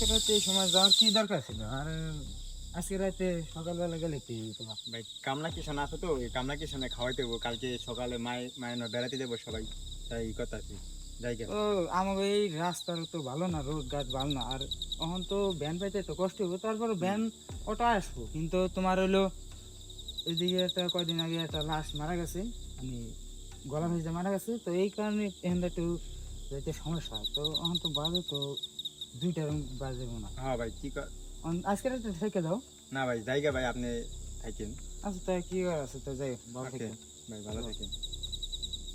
আজকে রাতে এই সময় যাওয়ার কি দরকার ছিল? আর আজকে রাতে সকালবেলা গেলে কি তোমার? ভাই কামলা কিষণ আছে তো এই কামলা কিষণে খাওয়াইতে হব কালকে সকালে মায় মায়ের বেড়াতে যাব সবাই। তাই এই কথা আছে। ও আমাকে এই রাস্তার তো ভালো না রোড ঘাট ভালো না। আর এখন তো ভ্যান পাইতে তো কষ্ট হবে তারপর ভ্যান অটো আসব। কিন্তু তোমার হলো এদিকে একটা কয়দিন আগে একটা লাশ মারা গেছে। মানে গলা ভেজে মারা গেছে। তো এই কারণে এখানটা একটু যাইতে সমস্যা। হয় তো এখন তো বাজে তো দুইটার বাজে মনে হয়। হ্যাঁ ভাই কি আজকে রাতে থেকে দাও। না ভাই জায়গা ভাই আপনি থাকেন। আচ্ছা তাই কি আছে? তো যাই ভালো ওকে ভাই ভালো থাকেন।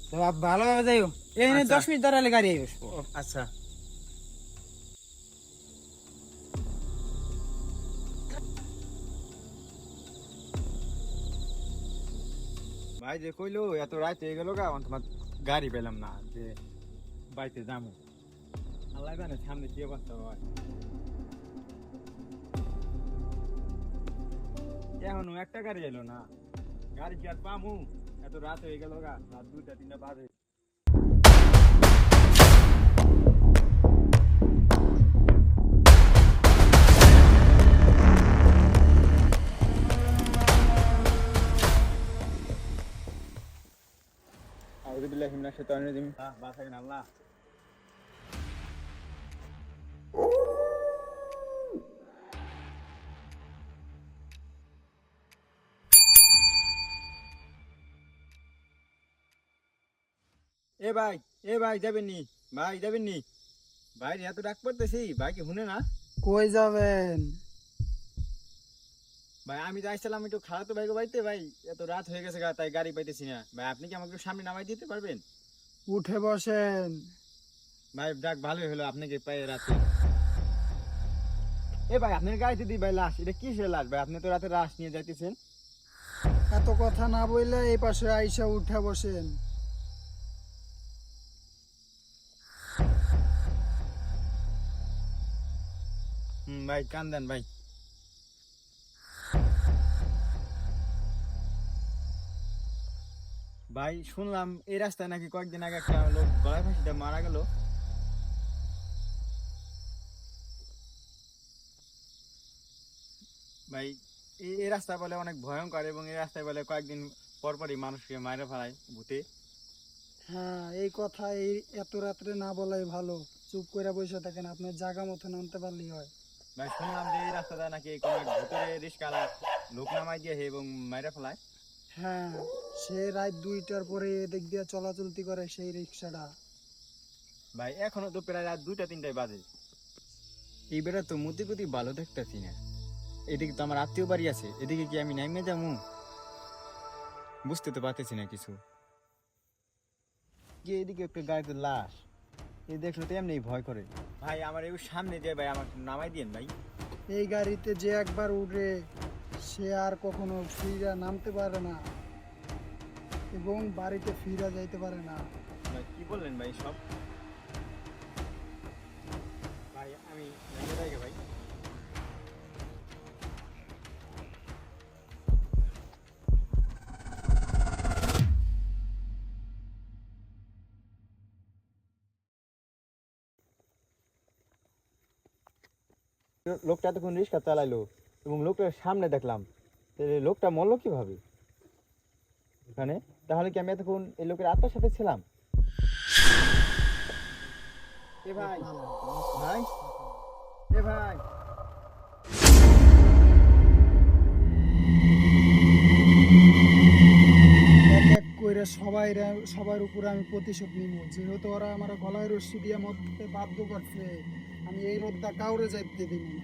তো ভালোভাবে যাইও এখানে আচ্ছা। দশ মিনিট দাঁড়ালে গাড়ি আইবে আচ্ছা। ভাই যে কইলো এত রাত হয়ে গেল গা তোমার গাড়ি পেলাম না যে বাড়িতে যাব আল্লাহ জানে সামনে কি অবস্থা হয়। এখনও একটা গাড়ি এলো না। গাড়ি কি আর পামু? এত রাত হয়ে গেল গা রাত দুইটা তিনটা বাজে। আউযু বিল্লাহি মিনাশ শাইতানির রাজিম। আল্লাহ। এ ভাই এ ভাই যাবেন নি ভাই যাবেন নি। ভাই এত ডাক পড়তেছি ভাই কি শুনে না? কই যাবেন? ভাই আমি তো আসছিলাম একটু খাওয়াতে ভাই গো বাড়িতে ভাই এত রাত হয়ে গেছে তাই গাড়ি পাইতেছি না। ভাই আপনি কি আমাকে একটু সামনে নামাই দিতে পারবেন? উঠে বসেন। ভাই ডাক ভালোই হলো আপনাকে পাই রাতে। এ ভাই আপনার গাড়িতে দিই ভাই লাশ এটা কিসের লাশ? ভাই আপনি তো রাতে লাশ নিয়ে যাইতেছেন। এত কথা না বললে এই পাশে আইসা উঠে বসেন। ভাই কান্দেন ভাই। ভাই, শুনলাম এই রাস্তায় নাকি কয়েকদিন আগে একটা লোক গলায় ফাঁসিতে মারা গেল। ভাই, এই রাস্তা বলে অনেক ভয়ঙ্কর এবং এই রাস্তায় বলে কয়েকদিন পরপরই মানুষকে মারা ফেলায় ভূতে। হ্যাঁ এই কথা এই এত রাত্রে না বলাই ভালো। চুপ করে বসে থাকেন, আপনার জায়গা মতো নামতে পারলেই হয়। ভাই শুনলাম যে এই রাস্তাটা নাকি কোনো এক ভূতের রিস্কালা লোক নামাই দিয়ে এবং মারা ফেলায়। হ্যাঁ সে রাত দুইটার পরে এদিক দিয়ে চলাচলতি করে সেই রিক্সাটা। ভাই এখনও তো প্রায় রাত দুইটা তিনটায় বাজে। এই বেড়া তো মতিগতি ভালো দেখতেছি না। এদিকে তো আমার আত্মীয় বাড়ি আছে এদিকে কি আমি নাইমে যাব? বুঝতে তো পারতেছি না কিছু। যে এদিকে একটা গাড়িতে লাশ। এই দেখলে তো এমনি ভয় করে। ভাই আমার এই সামনে যে ভাই আমার নামাই দিয়েন ভাই। এই গাড়িতে যে একবার উঠে সে আর কখনো ফিরা নামতে পারে না এবং বাড়িতে ফিরা যাইতে পারে না। ভাই কি বললেন ভাই সব? ভাই আমি ভাই। লোকটা তখন রিক্সা চালাইলো এবং লোকটার সামনে দেখলাম। লোকটা মরলো কীভাবে? এখানে? তাহলে কি আমি এতক্ষণ এই লোকের আত্মার সাথে ছিলাম? সবাই সবার উপরে আমি প্রতিশোধ নিব। যেহেতু ওরা আমার গলায় রশ্মি দিয়ে মরতে বাধ্য করছে। আমি এই রোদটা কাউরে যাইতে দিব না